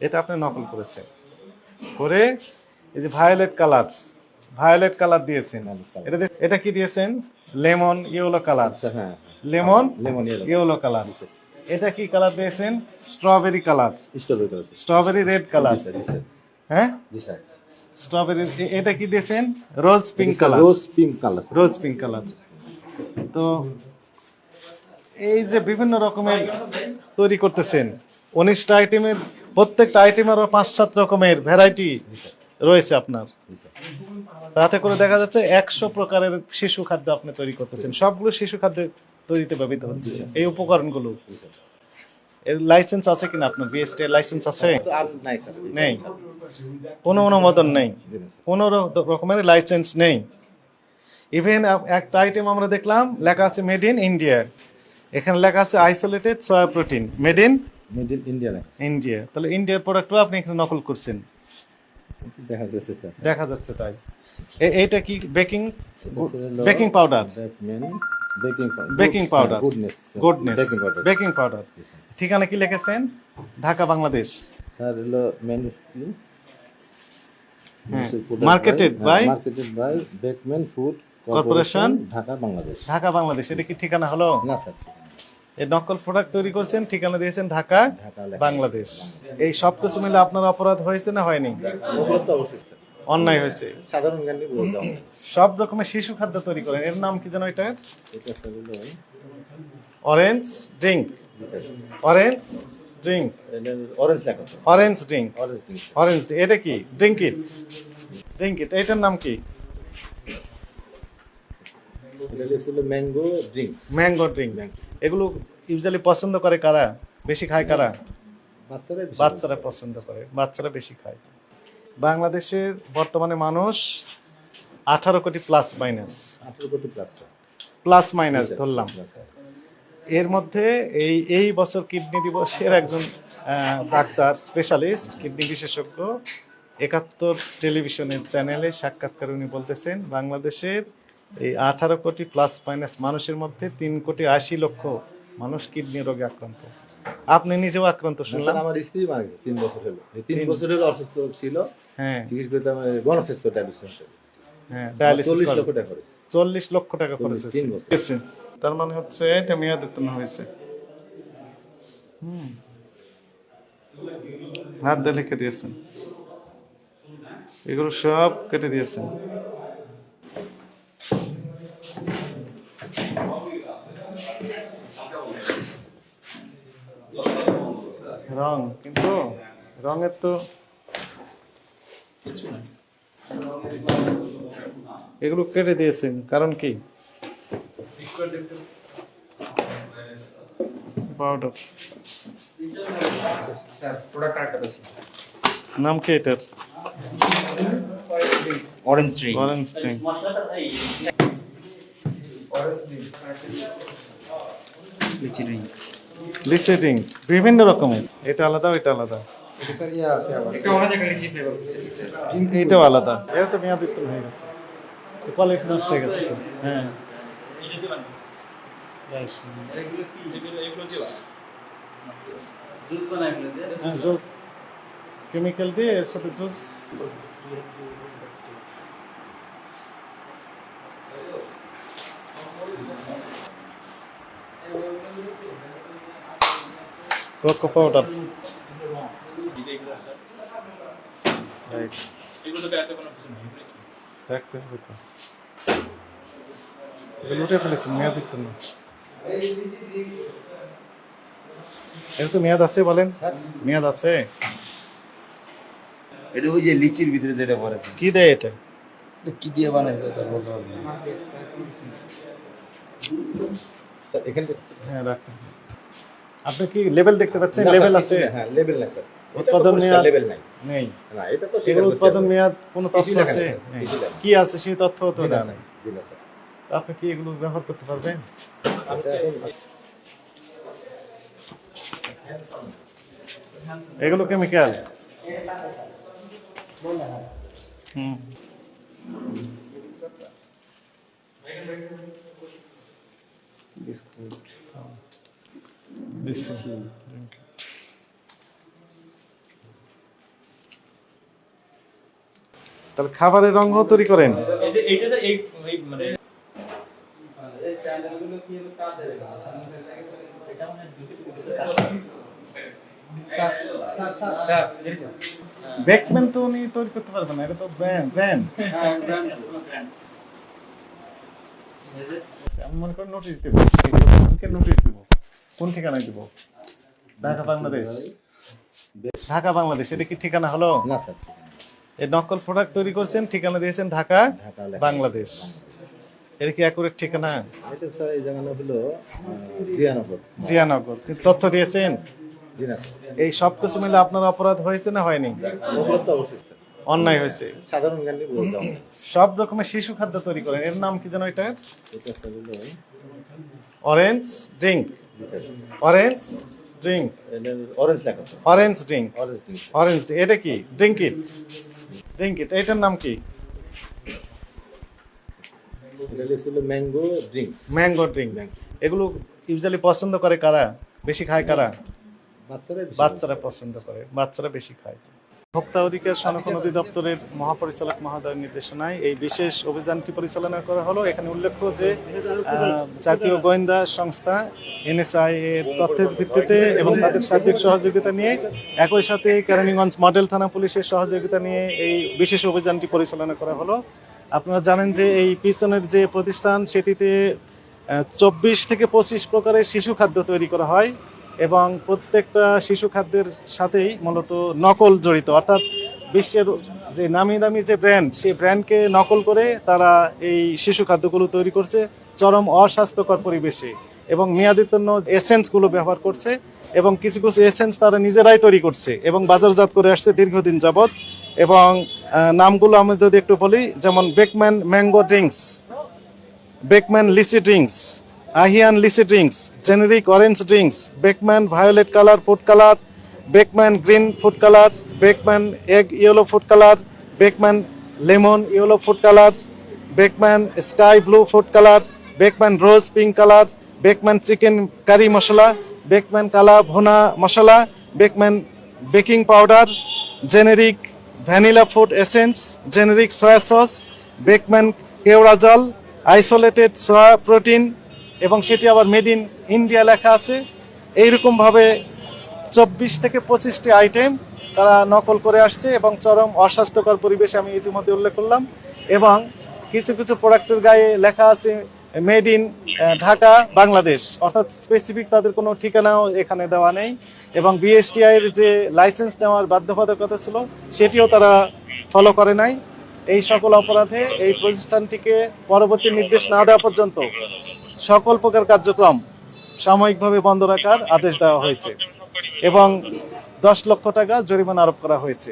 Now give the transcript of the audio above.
এটা আপনি নকল করেছেন। করে এই যে ভায়োলেট কালার ভায়োলেট কালার দিয়েছেন এটা এটা কি দিয়েছেন? লেমন ইয়েলো কালার হ্যাঁ লেমন লেমন ইয়েলো কালার এটা কি কালার দিয়েছেন? Strawberry colour strawberry colour strawberry red colour হ্যাঁ? জি স্যার স্ট্রবেরি এটা কি দিয়েছেন? Rose pink colour rose pink colour rose pink colour তো এই যে বিভিন্ন রকমের তৈরি করতেছেন। উনিশটা আইটেমের প্রত্যেকটা আইটেমের পাঁচ সাত রকমের ভ্যারাইটি রয়েছে আপনার। তাতে করে দেখা যাচ্ছে একশো প্রকারের শিশু খাদ্য আপনি তৈরি করতেছেন। সবগুলো শিশু খাদ্য তৈরিতে ব্যবহৃত হচ্ছে এই উপকরণগুলো। এর লাইসেন্স আছে কিনা আপনার? বিএসটি লাইসেন্স আছে? নাই কোনো অনুমোদন নেই। কোনো রকমের লাইসেন্স নেই। ইভেন একটা আইটেম আমরা দেখলাম লেখা আছে মেড ইন ইন্ডিয়া এখানে লেখা আছে isolated soya protein made in made in India India তাহলে ইন্ডিয়ার প্রোডাক্টও আপনি এখানে নকল করছেন। দেখা যাচ্ছে স্যার দেখা যাচ্ছে তাই। এইটা কি baking baking powder baking powder goodness goodness baking powder baking powder ঠিকানা কি লিখেছেন? ঢাকা বাংলাদেশ। স্যার হলো menu marketed by- marketed by Beckman food corporation Dhaka Bangladesh. Dhaka Bangladesh. এটা কি ঠিকানা হলো? না স্যার এই নকল প্রোডাক্ট তৈরি করছেন ঠিকানা দিয়েছেন ঢাকা বাংলাদেশ। এই সব কিছু মিলে আপনার অপরাধ হয়েছে না হয়নি? অন্যায় হয়েছে। সাধারণ সব রকমের শিশু খাদ্য তৈরি করেন। এর নাম কি যেন এটা? Orange drink orange drink orange drink orange orange এটা কি? ড্রিঙ্ক ইট ড্রিঙ্ক ইট এটার নাম কি? এটা ছিল ম্যাঙ্গো ড্রিঙ্ক ম্যাঙ্গো ড্রিঙ্ক এগুলো ইউজুয়ালি পছন্দ করে কারা? বেশি খায় কারা? বাচ্চারা বাচ্চারা পছন্দ করে বাচ্চারা বেশি খায়। বাংলাদেশের বর্তমানে মানুষ আঠারো কোটি প্লাস মাইনাস আঠারো কোটি প্লাস প্লাস মাইনাস ধরলাম। এর মধ্যে এই এই বছর কিডনি দিবসের একজন ডাক্তার স্পেশালিস্ট কিডনি বিশেষজ্ঞ একাত্তর টেলিভিশনের চ্যানেলে সাক্ষাৎকার উনি বলতেছেন বাংলাদেশের এই আঠারো কোটি প্লাস মাইনাস মানুষের মধ্যে তিন কোটি আশি লক্ষ মানুষ কিডনি রোগে আক্রান্ত। আপনি নিজেও আক্রান্ত শুনলাম। আমার স্ত্রী মারা গেছে তিন বছর হলো। তিন বছর হলো অসুস্থ ছিল। হ্যাঁ। চিকিৎসা করতে আমার গণস্বাস্থ্য ডায়ালিসিস হ্যাঁ ডায়ালিসিস চল্লিশ লক্ষ টাকা করে চল্লিশ লক্ষ টাকা খরচ হয়েছে। তার মানে হচ্ছে এটা মেয়াদোত্তীর্ণ হয়েছে। হুম। হাত দিয়ে লিখে দিয়েছেন। এগুলো সব কেটে দিয়েছেন। রং কিন্তু রঙের তো এগুলো কেটে দিয়েছেন কারণ কি? পাউডার নাম কি এটার? অরেঞ্জ অরেঞ্জ ড্রিঙ্ক বিভিন্ন রকমের। এটা আলাদা ওইটা আলাদা। এইটাও আলাদা। এটা তো মেয়াদ উত্তর হয়ে গেছে। কোয়ালিটি নষ্ট হয়ে গেছে হ্যাঁ। হ্যাঁ জুস। কেমিক্যাল দিয়ে এর সাথে জুস। কোকো পাউডার রাইট দেখতে হবে তো উঠে মেয়াদ দিতেন না এর তো মেয়াদ আছে বলেন? মেয়াদ আছে? এটা ওই যে লিচির ভিতরে যেটা পড়ে কি দেয় এটা? কি দিয়ে বানায় এটা বলতে পারব না এখানে হ্যাঁ রাখেন। আপনি কি লেভেল দেখতে পাচ্ছেন? লেভেল আছে। হ্যাঁ লেভেল নাই স্যার উৎপাদন মেয়াদ- লেভেল নাই। নেই। না এটা তো এগুলো উৎপাদন মেয়াদ কোনো তথ্য কিছুই লেখা আছে? নেই, স্যার, নেই। কিছুই লেখা নেই। কি আছে সেই তথ্য? তো জি না দেয় স্যার, নাই। জি না স্যার। আপনি কি এগুলো ব্যবহার করতে পারবেন? এটা এখন- এগুলো chemical hmm. Biscuit This one. তাহলে খাবারের রং তৈরি করেন। ব্যাকম্যান তো উনি তৈরি করতে পারবে না এটা তো ব্যান ব্যান আমি মনে করি নোটিশ দেবো নোটিশ দেবো। কোন ঠিকানায় দেবো? ঢাকা বাংলাদেশ? ঢাকা বাংলাদেশ এটা কি ঠিকানা? হলো না স্যার এই নকল প্রোডাক্ট তৈরি করছেন ঠিকানা দিয়েছেন ঢাকা বাংলাদেশ। এটা কি অ্যাকুরেট ঠিকানা? এটা স্যার এই জায়গাটা হলো জিয়ানগর। জিয়ানগর। কিন্তু তথ্য দিয়েছেন? এই সব কিছু মিলে আপনার অপরাধ হয়েছে না হয়নি? অপরাধ তো অবশ্যই অন্যায় হয়েছে। সাধারণ সব রকমের শিশু খাদ্য তৈরি করেন। এর নাম কি যেন এটা এটা স্যার হলো orange drink orange drink orange লেখা অরেঞ্জ ড্রিঙ্ক অরেঞ্জ অরেঞ্জ এটা কি? ড্রিঙ্ক ইট ড্রিঙ্ক ইট এটার নাম কি? ম্যাঙ্গো ড্রিঙ্কস ম্যাঙ্গো ড্রিঙ্ক এগুলো ইউজুয়ালি পছন্দ করে কারা? বেশি খায় কারা? বাচ্চারা বাচ্চারা পছন্দ করে। বাচ্চারা বেশি খায়। ভোক্তা অধিকার সংরক্ষণ অধিদপ্তরের মহাপরিচালক মহোদয়ের নির্দেশনায় এই বিশেষ অভিযানটি পরিচালনা করা হলো। এখানে উল্লেখ্য যে জাতীয় গোয়েন্দা সংস্থা এনএসআই এর তথ্যের ভিত্তিতে এবং তাদের সার্বিক সহযোগিতা নিয়ে একই সাথে কেরানীগঞ্জ মডেল থানা পুলিশের সহযোগিতা নিয়ে এই বিশেষ অভিযানটি পরিচালনা করা হলো। আপনারা জানেন যে, এই পিছনের যে প্রতিষ্ঠান, সেটিতে চব্বিশ থেকে পঁচিশ প্রকারের শিশু খাদ্য তৈরি করা হয়। এবং প্রত্যেকটা শিশু খাদ্যের সাথেই মূলত নকল জড়িত। অর্থাৎ বিশ্বের যে নামি দামি যে ব্র্যান্ড সেই ব্র্যান্ডকে নকল করে তারা এই শিশু খাদ্যগুলো তৈরি করছে চরম অস্বাস্থ্যকর পরিবেশে এবং মেয়াদের মেয়াদিতন্য এসেন্সগুলো ব্যবহার করছে এবং কিছু কিছু এসেন্স তারা নিজেরাই তৈরি করছে এবং বাজারজাত করে আসছে দীর্ঘদিন যাবৎ এবং নামগুলো আমি যদি একটু বলি, যেমন Beckman mango drinks Beckman lychee drinks Ahiyan lychee drinks, generic orange drinks, Beckman violet colour food colour, Beckman green food colour, Beckman egg yellow food colour, Beckman lemon yellow food colour, Beckman sky blue food colour, Beckman rose pink colour, Beckman chicken curry masala, Beckman kala bhuna masala, Beckman baking powder, generic vanilla food essence, generic soya sauce, Beckman কেওড়া জল, isolated soya protein এবং সেটি আবার made in India লেখা আছে। এইরকমভাবে চব্বিশ থেকে পঁচিশটি আইটেম তারা নকল করে আসছে এবং চরম অস্বাস্থ্যকর পরিবেশ আমি ইতিমধ্যে উল্লেখ করলাম এবং কিছু কিছু প্রোডাক্টের গায়ে লেখা আছে মেড ইন ঢাকা, বাংলাদেশ। অর্থাৎ স্পেসিফিক তাদের কোনো ঠিকানাও এখানে দেওয়া নেই এবং বিএসটিআই এর যে লাইসেন্স নেওয়ার বাধ্যবাধকতা ছিল সেটিও তারা ফলো করে নাই। এই সকল অপরাধে এই প্রতিষ্ঠানটিকে পরবর্তী নির্দেশ না দেওয়া পর্যন্ত সকল প্রকার কার্যক্রম সাময়িকভাবে বন্ধ রাখার আদেশ দেওয়া হয়েছে এবং দশ লক্ষ টাকা জরিমানা আরোপ করা হয়েছে।